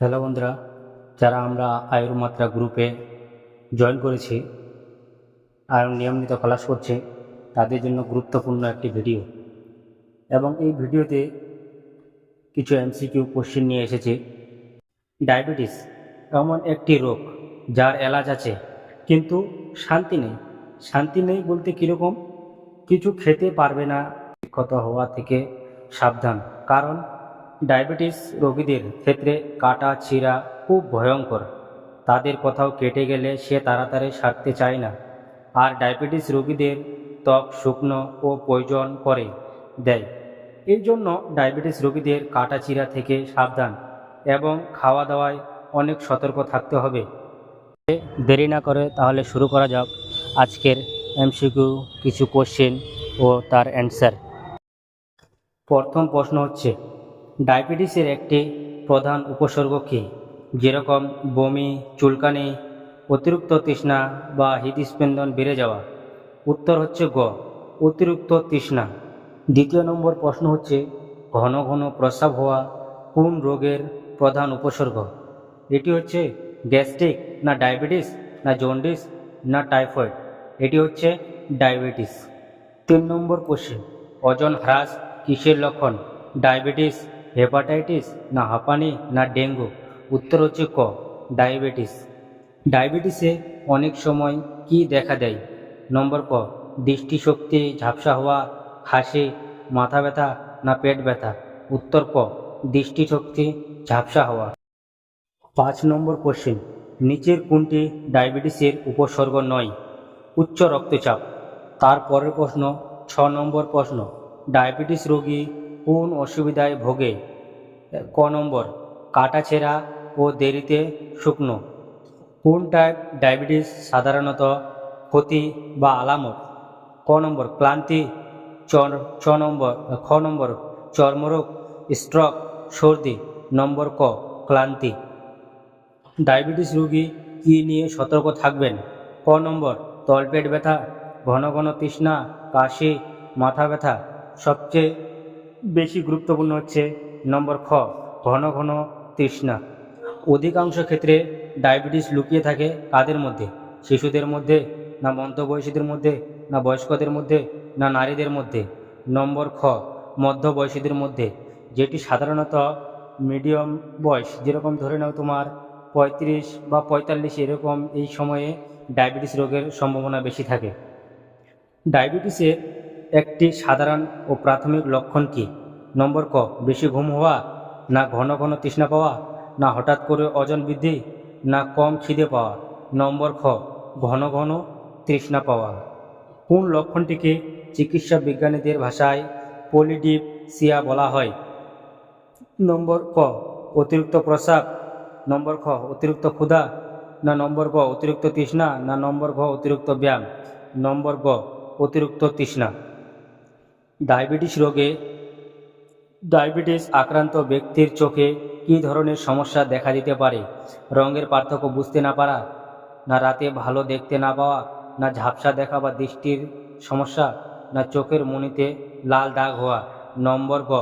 Hello বন্ধুরা, যারা আমরা আয়ুর মাত্রা গ্রুপে জয়েন করেছি আর নিয়মিত ক্লাস করছে, তাদের জন্য গুরুত্বপূর্ণ একটি ভিডিও এবং এই ভিডিওতে কিছু এমসিকিউ কোশ্চেন নিয়ে এসেছে। ডায়াবেটিস এমন একটি রোগ, যার এলাজ আছে, কিন্তু শান্তি নেই। শান্তি নেই বলতে কীরকম? কিছু খেতে পারবে না ক্ষত হওয়া থেকে সাবধান। কারণ ডায়াবেটিস রোগীদের ক্ষেত্রে কাটা ছিঁড়া খুব ভয়ঙ্কর। তাদের কোথাও কেটে গেলে সে তাড়াতাড়ি সারতে চায় না। আর ডায়াবেটিস রোগীদের ত্বক শুকনো ও প্রয়োজন করে, দেয়। এই জন্য ডায়াবেটিস রোগীদের কাটা, চিরা থেকে সাবধান এবং খাওয়া দাওয়ায় অনেক সতর্ক থাকতে হবে। দেরি না করে তাহলে শুরু করা যাক আজকের এমসিকিউ কিছু কোশ্চেন ও তার অ্যান্সার প্রথম প্রশ্ন হচ্ছে ডায়াবেটিসের একটি প্রধান উপসর্গ কী? যেরকম বমি, চুলকানি, অতিরিক্ত তৃষ্ণা বা হৃদস্পন্দন বেড়ে যাওয়া। উত্তর হচ্ছে গ, অতিরিক্ত তৃষ্ণা। দ্বিতীয় নম্বর প্রশ্ন হচ্ছে, ঘন ঘন প্রস্রাব হওয়া কোন রোগের প্রধান উপসর্গ? এটি হচ্ছে গ্যাস্ট্রিক না ডায়াবেটিস না জন্ডিস না টাইফয়েড? এটি হচ্ছে ডায়াবেটিস। তিন নম্বর কোশ্চেন ওজন হ্রাস কিসের লক্ষণ? ডায়াবেটিস হেপাটাইটিস না হাঁপানি না ডেঙ্গু উত্তর হচ্ছে ক ডায়াবেটিস ডায়াবেটিসে অনেক সময় কি দেখা দেয়? নম্বর ক, দৃষ্টিশক্তি ঝাপসা হওয়া, হাসি, মাথা ব্যথা, না পেট ব্যথা? উত্তর ক, দৃষ্টিশক্তি ঝাপসা হওয়া। পাঁচ নম্বর কোশ্চেন নিচের কোনটি ডায়াবেটিসের উপসর্গ নয়? উচ্চ রক্তচাপ। তারপরের প্রশ্ন, ছ নম্বর প্রশ্ন ডায়াবেটিস রোগী কোন অসুবিধায় ভোগে? ক নম্বর, কাটাছেঁড়া ও দেরিতে শুকনো। কোন টাইপ ডায়াবেটিস সাধারণত ক্ষতি বা আলামত? ক নম্বর, ক্লান্তি ছ নম্বর, খ নম্বর, চর্মরোগ স্ট্রোক সর্দি। নম্বর ক, ক্লান্তি। ডায়াবেটিস রোগী কী নিয়ে সতর্ক থাকবেন? ক নম্বর, তলপেট ব্যথা, ঘন ঘন তৃষ্ণা, কাশি, মাথা ব্যথা। সবচেয়ে বেশি গুরুত্বপূর্ণ হচ্ছে নম্বর খ, ঘন ঘন তৃষ্ণা। অধিকাংশ ক্ষেত্রে ডায়াবেটিস লুকিয়ে থাকে কাদের মধ্যে? শিশুদের মধ্যে না মধ্যবয়সীদের মধ্যে, না বয়স্কদের মধ্যে, না নারীদের মধ্যে? নম্বর খ, মধ্যবয়সীদের মধ্যে, যেটি সাধারণত মিডিয়াম বয়স, যেরকম ধরে নাও তোমার পঁয়ত্রিশ বা পঁয়তাল্লিশ, এরকম এই সময়ে ডায়াবেটিস রোগের সম্ভাবনা বেশি থাকে। ডায়াবেটিসের একটি সাধারণ ও প্রাথমিক লক্ষণ কী? নম্বর ক, বেশি ঘুম হওয়া, না ঘন ঘন তৃষ্ণা পাওয়া, না হঠাৎ করে ওজন বৃদ্ধি, না কম খিদে পাওয়া? নম্বর খ, ঘন ঘন তৃষ্ণা পাওয়া। কোন লক্ষণটিকে চিকিৎসা বিজ্ঞানীদের ভাষায় পলিডিপ সিয়া বলা হয়? নম্বর ক, অতিরিক্ত প্রস্রাব। নম্বর খ, অতিরিক্ত ক্ষুধা। না নম্বর গ, অতিরিক্ত তৃষ্ণা। না নম্বর ঘ, অতিরিক্ত ব্যায়াম। নম্বর গ, অতিরিক্ত তৃষ্ণা। ডায়াবেটিস রোগে, ডায়াবেটিস আক্রান্ত ব্যক্তির চোখে কী ধরনের সমস্যা দেখা দিতে পারে? রঙের পার্থক্য বুঝতে না পারা, না রাতে ভালো দেখতে না পাওয়া, না ঝাপসা দেখা বা দৃষ্টির সমস্যা, না চোখের মনিতে লাল দাগ হওয়া, নম্বর গ,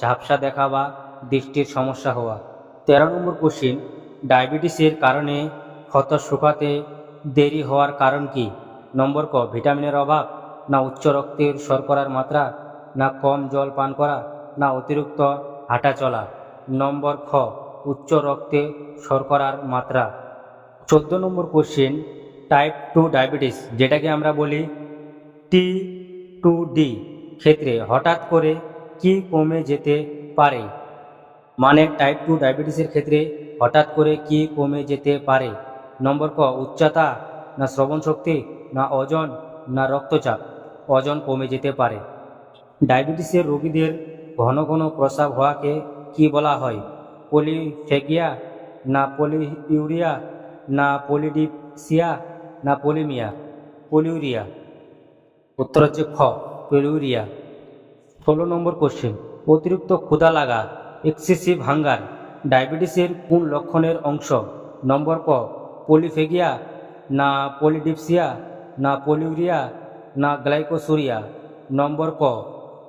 ঝাপসা দেখা বা দৃষ্টির সমস্যা হওয়া। তেরো নম্বর কোশ্চিন ডায়াবেটিসের কারণে ক্ষত শুকাতে দেরি হওয়ার কারণ কি? নম্বর ক, ভিটামিনের অভাব, না উচ্চ রক্তের শর্করার মাত্রা না কম জল পান করা, না অতিরিক্ত হাঁটা চলা। নম্বর খ, উচ্চ রক্তে শর্করার মাত্রা। চোদ্দ number question type two diabetes যেটাকে আমরা বলি টি টু ডি ক্ষেত্রে হঠাৎ করে কি কমে যেতে পারে? মানে টাইপ টু ডায়াবেটিসের ক্ষেত্রে হঠাৎ করে কি কমে যেতে পারে? নম্বর ক, উচ্চতা, না শ্রবণ শক্তি, না ওজন, না রক্তচাপ। ওজন কমে যেতে পারে। ডায়াবেটিসের রোগীদের ঘন ঘন প্রস্রাব হওয়াকে কি বলা হয়? পলিফেগিয়া, না পলিইউরিয়া না পলিডিপসিয়া, না পলিমিয়া? পলিউরিয়া। উত্তর হচ্ছে খ পলিউরিয়া ষোলো নম্বর কোশ্চেন অতিরিক্ত ক্ষুধা লাগা, এক্সেসিভ হাঙ্গার, ডায়াবেটিসের কোন লক্ষণের অংশ? নম্বর ক, পলিফেগিয়া, না পলিডিপসিয়া, না পলিউরিয়া, না গ্লাইকোসুরিয়া। নম্বর ক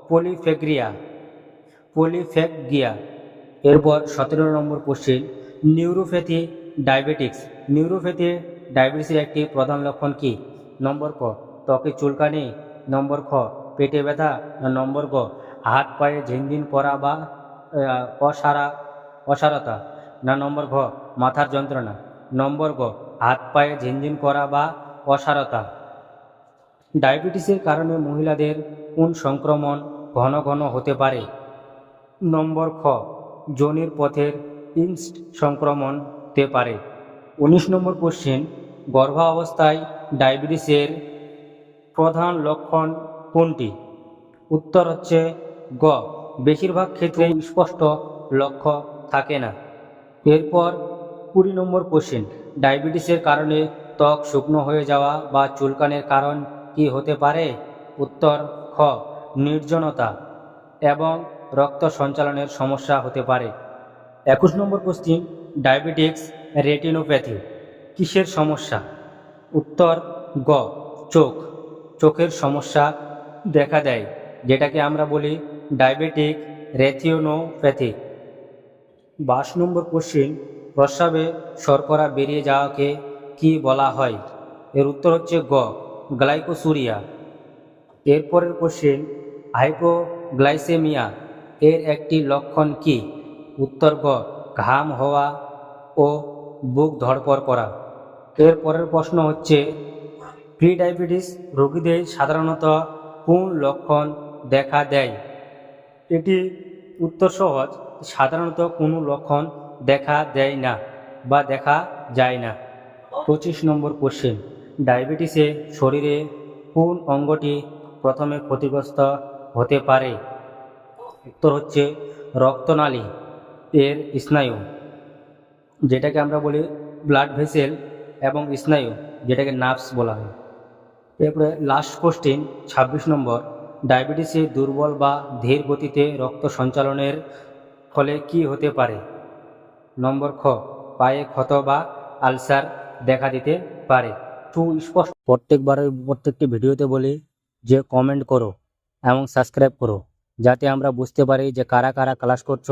পলিফেগ্রিয়া পলিফেগিয়া এরপর সতেরো number question neuropathy diabetics. Neuropathy ডায়াবেটিসের একটি প্রধান লক্ষণ কি? নম্বর ক, ত্বকে চুলকানি। নম্বর খ, পেটে ব্যথা। নম্বর গ, হাত পায়ে ঝিনঝিন করা বা অসারা, অসারতা। না, নম্বর ঘ, মাথার যন্ত্রণা। নম্বর গ, হাত পায়ে ঝিনঝিন করা বা, অসারতা। ডায়াবেটিসের কারণে মহিলাদের কোন সংক্রমণ ঘন ঘন হতে পারে। নম্বর খ যোনির পথের ইনস্ট সংক্রমণ হতে পারে। উনিশ নম্বর কোশ্চেন গর্ভাবস্থায় ডায়াবেটিসের প্রধান লক্ষণ কোনটি? উত্তর হচ্ছে গ, বেশিরভাগ ক্ষেত্রে স্পষ্ট লক্ষ্য থাকে না। এরপর কুড়ি নম্বর কোশ্চেন ডায়াবেটিসের কারণে ত্বক শুকনো হয়ে যাওয়া বা চুলকানের কারণ কি হতে পারে? উত্তর খ নির্জনতা এবং রক্ত সঞ্চালনের সমস্যা হতে পারে। একুশ নম্বর কোশ্চিন ডায়াবেটিক্স রেটিনোপ্যাথি, কিসের সমস্যা? উত্তর, গ, চোখ। চোখের সমস্যা দেখা দেয়, যেটাকে আমরা বলি ডায়াবেটিক রেথিওনোপ্যাথি। বাইশ নম্বর কোশ্চিন প্রস্রাবে শর্করা বেরিয়ে যাওয়াকে কি বলা হয়? এর উত্তর হচ্ছে গ, গ্লাইকোসুরিয়া। এরপরের কোশ্চেন হাইপোগ্লাইসেমিয়া এর একটি লক্ষণ কি? উত্তর গ, ঘাম হওয়া ও বুক ধড়পড় করা। এর পরের প্রশ্ন হচ্ছে প্রি ডায়াবেটিস রোগীদের সাধারণত কোন লক্ষণ দেখা দেয়? এটি উত্তর সহজ, সাধারণত কোনো লক্ষণ দেখা দেয় না বা দেখা যায় না। পঁচিশ নম্বর কোশ্চেন ডায়াবেটিসে শরীরে কোন অঙ্গটি প্রথমে ক্ষতিগ্রস্ত হতে পারে। উত্তর হচ্ছে রক্তনালী, এর স্নায়ু, যেটাকে আমরা বলি ব্লাড ভেসেল এবং স্নায়ু, যেটাকে নার্ভস বলা হয়। এরপরে লাস্ট কোশ্চেন ছাব্বিশ নম্বর ডায়াবেটিসে দুর্বল বা ধীর গতিতে রক্ত সঞ্চালনের ফলে কি হতে পারে? নম্বর খ, পায়ে ক্ষত বা আলসার দেখা দিতে পারে। সুস্পষ্ট প্রত্যেকবারের প্রত্যেকটি ভিডিওতে বলি, যে কমেন্ট করো। এবং সাবস্ক্রাইব করো, যাতে আমরা বুঝতে পারি যে কারা কারা ক্লাস করছ,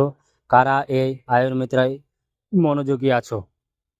কারা এই আয়ুর্মিত্রায় মনোযোগী আছো।